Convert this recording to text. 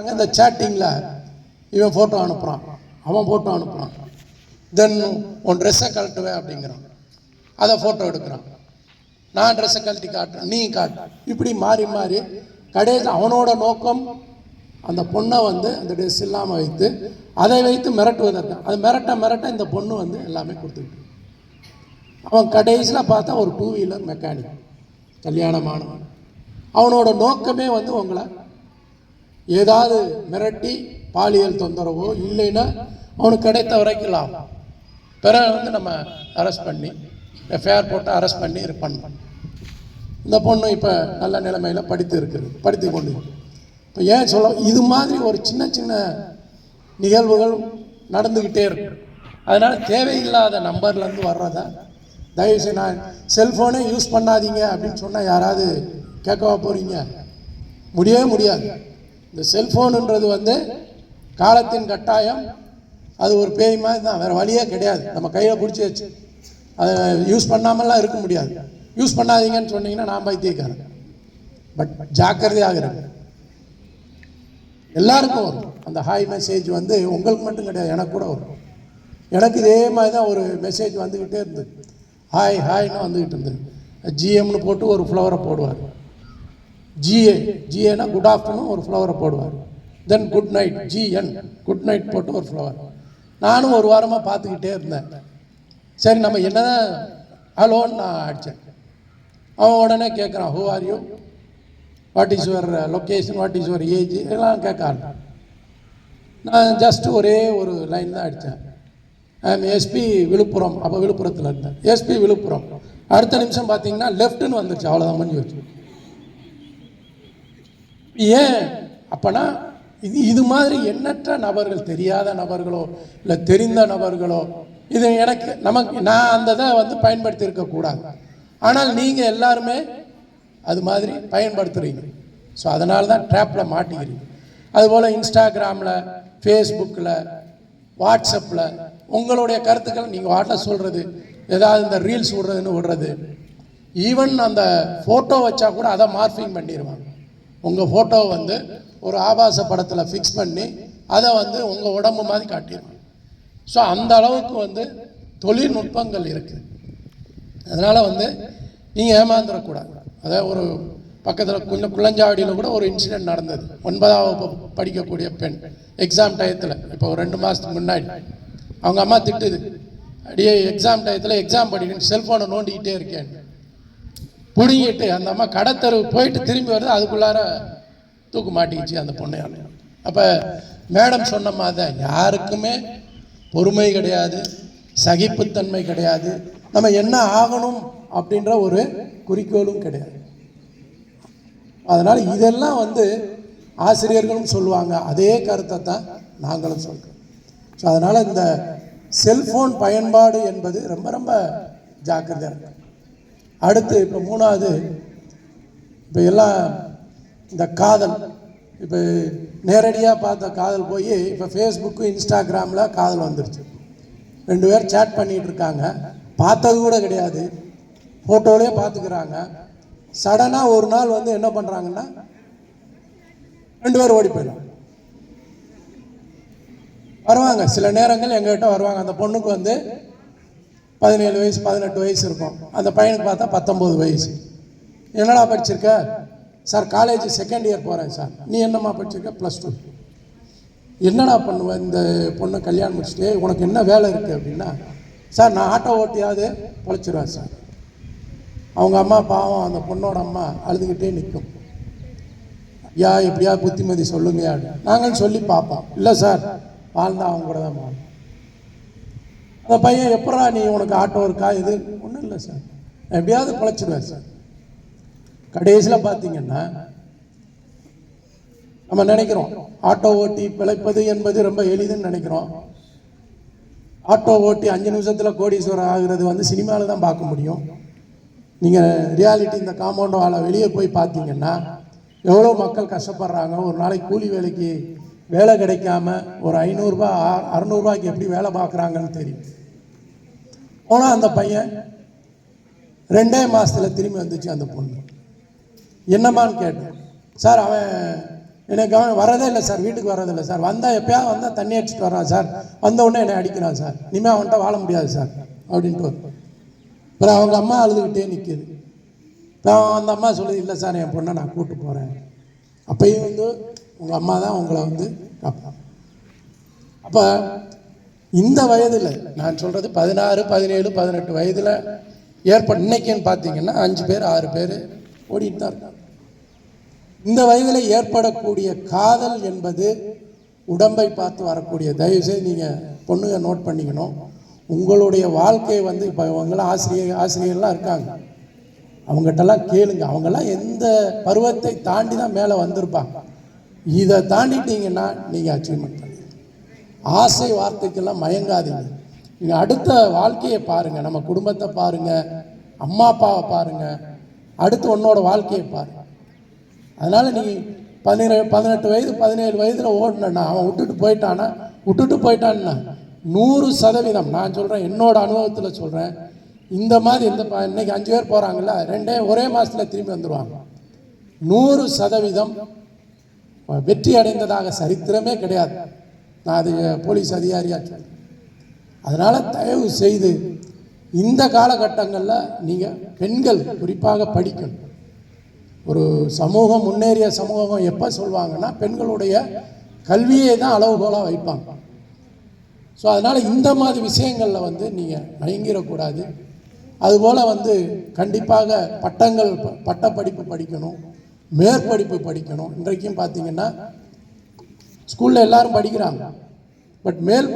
அங்கே இந்த சேட்டிங்கில் இவன் ஃபோட்டோ அனுப்புகிறான் அவன் ஃபோட்டோ அனுப்புகிறான் தென் உன் ட்ரெஸ்ஸை கழட்டுவேன் அப்படிங்கிறான். அதை ஃபோட்டோ எடுக்கிறான். நான் ட்ரெஸ்ஸை கழட்டி காட்டுறேன். நீ காட்டு. இப்படி மாறி மாறி கடையில் அவனோட நோக்கம் அந்த பொண்ணை வந்து அந்த ட்ரெஸ் இல்லாமல் வைத்து அதை வைத்து மிரட்டுவதற்கு. அது மிரட்ட மிரட்ட இந்த பொண்ணு வந்து எல்லாமே கொடுத்துக்கிட்டு அவன் கடைசியில் பார்த்தா ஒரு டூ வீலர் மெக்கானிக் கல்யாணமானவன். அவனோட நோக்கமே வந்து உங்களை ஏதாவது மிரட்டி பாலியல் தொந்தரவோ இல்லைன்னா அவனுக்கு கிடைத்த வரைக்கும் பிறகு வந்து நம்ம அரெஸ்ட் பண்ணி எஃப்ஐஆர் போட்டு அரெஸ்ட் பண்ணி இது பண்ணோம் இந்த பொண்ணு இப்போ நல்ல நிலைமையில் படித்து இருக்குது படித்து கொண்டு இப்போ ஏன் சொல்ல இது மாதிரி ஒரு சின்ன சின்ன நிகழ்வுகள் நடந்துக்கிட்டே இருக்கும் அதனால் தேவையில்லாத நம்பர்லேருந்து வர்றதா? தயவுசெய்து நான் செல்ஃபோனே யூஸ் பண்ணாதீங்க அப்படின்னு சொன்னால் யாராவது கேட்கவா போகிறீங்க முடியவே முடியாது. இந்த செல்ஃபோனுன்றது வந்து காலத்தின் கட்டாயம். அது ஒரு பேய் மாதிரி தான் வேறு வழியே கிடையாது. நம்ம கையில் பிடிச்சி வச்சு. அதை யூஸ் பண்ணாமலாம் இருக்க முடியாது. யூஸ் பண்ணாதீங்கன்னு சொன்னீங்கன்னா நான் பைத்தியக்காரன் பட் ஜாக்கிரதையாக இருக்கு எல்லாருக்கும் வரும். அந்த ஹாய் மெசேஜ் வந்து உங்களுக்கு மட்டும் கிடையாது எனக்கு கூட வரும். எனக்கு இதே மாதிரி தான் ஒரு மெசேஜ் வந்துக்கிட்டே இருந்தது. ஹாய் ஹாய்னு வந்துக்கிட்டு இருந்தது. ஜிஎம்னு போட்டு ஒரு ஃப்ளவரை போடுவார். ஜிஏ ஜிஏனா குட் ஆஃப்டர்நூன் ஒரு ஃப்ளவரை போடுவார். Then good night GN good night போட்டு ஒரு ஃப்ளவர் நானும் ஒரு வாரமாக பார்த்துக்கிட்டே இருந்தேன். சரி நம்ம என்னதான் ஹலோன்னு நான் அடித்தேன் அவன் உடனே கேட்குறான் who are you what is your location what is your age எல்லாம் கேட்க நான் ஜஸ்ட் ஒரே ஒரு லைன் தான் அடித்தேன் ஐம் எஸ்பி விழுப்புரம் அப்போ விழுப்புரத்தில் இருந்தேன். எஸ்பி விழுப்புரம். அடுத்த நிமிஷம் பார்த்தீங்கன்னா லெஃப்ட்டுன்னு வந்துருச்சு. அவ்வளோதான் பண்ணி வச்சு ஏன்? அப்போனா இது இது மாதிரி எண்ணற்ற நபர்கள் தெரியாத நபர்களோ இல்லை தெரிந்த நபர்களோ இது எனக்கு நமக்கு நான் அந்த இதை வந்து பயன்படுத்தி இருக்கக்கூடாது ஆனால் நீங்கள் எல்லாருமே அது மாதிரி பயன்படுத்துகிறீங்க ஸோ அதனால தான் ட்ராப்பில் மாட்டிக்கிறீங்க. அதுபோல் இன்ஸ்டாகிராமில் ஃபேஸ்புக்கில் வாட்ஸ்அப்பில் உங்களுடைய கருத்துக்கள் நீங்கள் வாட்டில் சொல்கிறது ஏதாவது இந்த ரீல்ஸ் விடுறதுன்னு விடுறது ஈவன் அந்த ஃபோட்டோ வச்சா கூட அதை மார்ஃபிங் பண்ணிடுவாங்க. உங்கள் ஃபோட்டோவை வந்து ஒரு ஆபாச படத்தில் ஃபிக்ஸ் பண்ணி அதை வந்து உங்கள் உடம்பு மாதிரி காட்டிடுவாங்க ஸோ அந்த அளவுக்கு வந்து தொழில்நுட்பங்கள் இருக்குது அதனால் வந்து நீங்கள் ஏமாந்துடக்கூடாது அதாவது ஒரு பக்கத்தில் கொஞ்சம் குள்ளஞ்சாவடியில் கூட ஒரு இன்சிடென்ட் நடந்தது. ஒன்பதாம் வகுப்பு படிக்கக்கூடிய பெண் எக்ஸாம் டயத்தில் இப்போ ஒரு ரெண்டு மாதத்துக்கு முன்னாடி. அவங்க அம்மா திட்டுது. அடியே எக்ஸாம் டயத்தில் எக்ஸாம் படிக்கணும் செல்ஃபோனை நோண்டிக்கிட்டே இருக்கேன் பிடுங்கிட்டு அந்த அம்மா கடத்தரு போயிட்டு திரும்பி வருது அதுக்குள்ளார தூக்கு மாட்டிக்கிச்சு அந்த பொண்ணையால் அப்போ மேடம் சொன்ன மாதிரி யாருக்குமே பொறுமை கிடையாது சகிப்புத்தன்மை கிடையாது நம்ம என்ன ஆகணும் அப்படின்ற ஒரு குறிக்கோளும் கிடையாது. அதனால் இதெல்லாம் வந்து ஆசிரியர்களும் சொல்லுவாங்க அதே கருத்தை தான் நாங்களும் சொல்கிறோம் ஸோ அதனால் இந்த செல்ஃபோன் பயன்பாடு என்பது ரொம்ப ரொம்ப ஜாக்கிரதையாக இருக்கும் அடுத்து இப்போ மூணாவது இப்போ எல்லாம் இந்த காதல். இப்போ நேரடியாக பார்த்த காதல் போய் இப்போ ஃபேஸ்புக்கு இன்ஸ்டாகிராமில் காதல் வந்துருச்சு. ரெண்டு பேர் சேட் பண்ணிகிட்டு இருக்காங்க பார்த்தது கூட கிடையாது. ஃபோட்டோலேயே பார்த்துக்கிறாங்க. சடனாக ஒரு நாள் வந்து என்ன பண்ணுறாங்கன்னா ரெண்டு பேரும் ஓடி போயிடும் வருவாங்க. சில நேரங்கள் எங்ககிட்ட வருவாங்க. அந்த பொண்ணுக்கு வந்து பதினேழு வயசு பதினெட்டு வயசு இருக்கும். அந்த பையனுக்கு பார்த்தா பத்தொம்போது வயசு. என்னடா படிச்சிருக்க? சார் காலேஜ் செகண்ட் இயர் போகிறேன் சார். நீ என்னம்மா படிச்சிருக்க? ப்ளஸ் டூ என்னடா பண்ணுவேன் இந்த பொண்ணை கல்யாணம் முடிச்சுட்டு உனக்கு என்ன வேலை இருக்குது அப்படின்னா சார் நான் ஆட்டோ ஓட்டியாவது பொழைச்சிருவேன் சார். அவங்க அம்மா பாவம் அந்த பொண்ணோட அம்மா அழுதுகிட்டே நிற்கும் ஐயா எப்படியா புத்திமதி சொல்லுங்கயா நாங்கள் சொல்லி பார்ப்போம். இல்லை சார் வாழ்ந்தா அவங்க கூட தான் வாழும் அந்த பையன் எப்படா நீ உனக்கு ஆட்டோ இருக்கா? இது ஒன்றும் இல்லை சார். நான் எப்படியாவது பிழைச்சிடுவேன் சார். கடைசியில் பார்த்தீங்கன்னா நம்ம நினைக்கிறோம் ஆட்டோ ஓட்டி பிழைப்பது என்பது ரொம்ப எளிதுன்னு நினைக்கிறோம். ஆட்டோ ஓட்டி அஞ்சு நிமிஷத்தில் கோடீஸ்வரர் ஆகுறது வந்து சினிமாவில் தான் பார்க்க முடியும். நீங்கள் ரியாலிட்டி இந்த காம்பவுண்ட் வாழை வெளியே போய் பார்த்தீங்கன்னா எவ்வளோ மக்கள் கஷ்டப்படுறாங்க. ஒரு நாளைக்கு கூலி வேலைக்கு வேலை கிடைக்காம ஒரு ஐநூறுரூபா அறநூறுபாய்க்கு எப்படி வேலை பார்க்குறாங்கன்னு தெரியும். போனால் அந்த பையன் ரெண்டே மாதத்தில் திரும்பி வந்துச்சு அந்த பொண்ணு. என்னம்மான்னு கேட்டேன். சார் அவன் எனக்கு அவன் வரதே இல்லை சார் வீட்டுக்கு வரதில்லை இல்லை சார். வந்தால் எப்பயாவது வந்தால் தண்ணி அடிச்சுட்டு வரான் சார். வந்த உடனே என்னை அடிக்கிறான் சார். இனிமேல் அவன்கிட்ட வாழ முடியாது சார் அப்படின்ட்டு அப்புறம் அவங்க அம்மா அழுதுகிட்டே நிற்கிது இப்போ அந்த அம்மா சொல்லுது இல்லை சார் என் பொண்ணை நான் கூப்பிட்டு போகிறேன் அப்பயும் வந்து உங்கள் அம்மா தான் உங்களை வந்து காப்பாங்க அப்போ இந்த வயதில் நான் சொல்கிறது பதினாறு பதினேழு பதினெட்டு வயதில் ஏற்பட இன்னைக்குன்னு பார்த்தீங்கன்னா அஞ்சு பேர் ஆறு பேர் ஓடிட்டு தான் இருக்காங்க. இந்த வயதில் ஏற்படக்கூடிய காதல் என்பது உடம்பை பார்த்து வரக்கூடிய தயவுசெய்து நீங்கள் பொண்ணுங்க நோட் பண்ணிக்கணும். உங்களுடைய வாழ்க்கையை வந்து இப்போ அவங்களாம் ஆசிரியர் ஆசிரியர்லாம் இருக்காங்க. அவங்ககிட்டலாம் கேளுங்க. அவங்கெல்லாம் எந்த பருவத்தை தாண்டி தான் மேலே வந்திருப்பாங்க. இதை தாண்டிட்டீங்கன்னா நீங்கள் அச்சீவ்மெண்ட் பண்ணுங்க ஆசை வார்த்தைக்கெல்லாம் மயங்காதீங்க. நீங்கள் அடுத்த வாழ்க்கையை பாருங்கள் நம்ம குடும்பத்தை பாருங்கள் அம்மா அப்பாவை பாருங்கள் அடுத்து உன்னோட வாழ்க்கையை பாருங்கள் அதனால் நீ பதினேழு பதினெட்டு வயது பதினேழு வயதில் ஓடினா அவன் விட்டுட்டு போயிட்டானா விட்டுட்டு போயிட்டான்னா நூறு சதவீதம் நான் சொல்கிறேன் என்னோட அனுபவத்தில் சொல்கிறேன் இந்த மாதிரி இந்த இன்றைக்கி இன்னைக்கு அஞ்சு பேர் போகிறாங்களா ரெண்டே ஒரே மாதத்தில் திரும்பி வந்துடுவாங்க நூறு சதவீதம் வெற்றி அடைந்ததாக சரித்திரமே கிடையாது. நான் அது போலீஸ் அதிகாரியாக கேட்டேன் அதனால் தயவு செய்து இந்த காலகட்டங்களில் நீங்கள் பெண்கள் குறிப்பாக படிக்கணும். ஒரு சமூகம் முன்னேறிய சமூகம் எப்போ சொல்வாங்கன்னா பெண்களுடைய கல்வியை தான் அளவுகோலாக வைப்பாங்க. ஸோ அதனால் இந்த மாதிரி விஷயங்களில் வந்து நீங்கள் மயங்கிடக்கூடாது. அதுபோல் வந்து கண்டிப்பாக பட்டங்கள் ப- பட்டப்படிப்பு படிக்கணும். மேற்படிப்பு படிக்கணும். இன்றைக்கும் பார்த்தீங்கன்னா ஸ்கூலில் எல்லாரும் படிக்கிறாங்க. பட் மேல்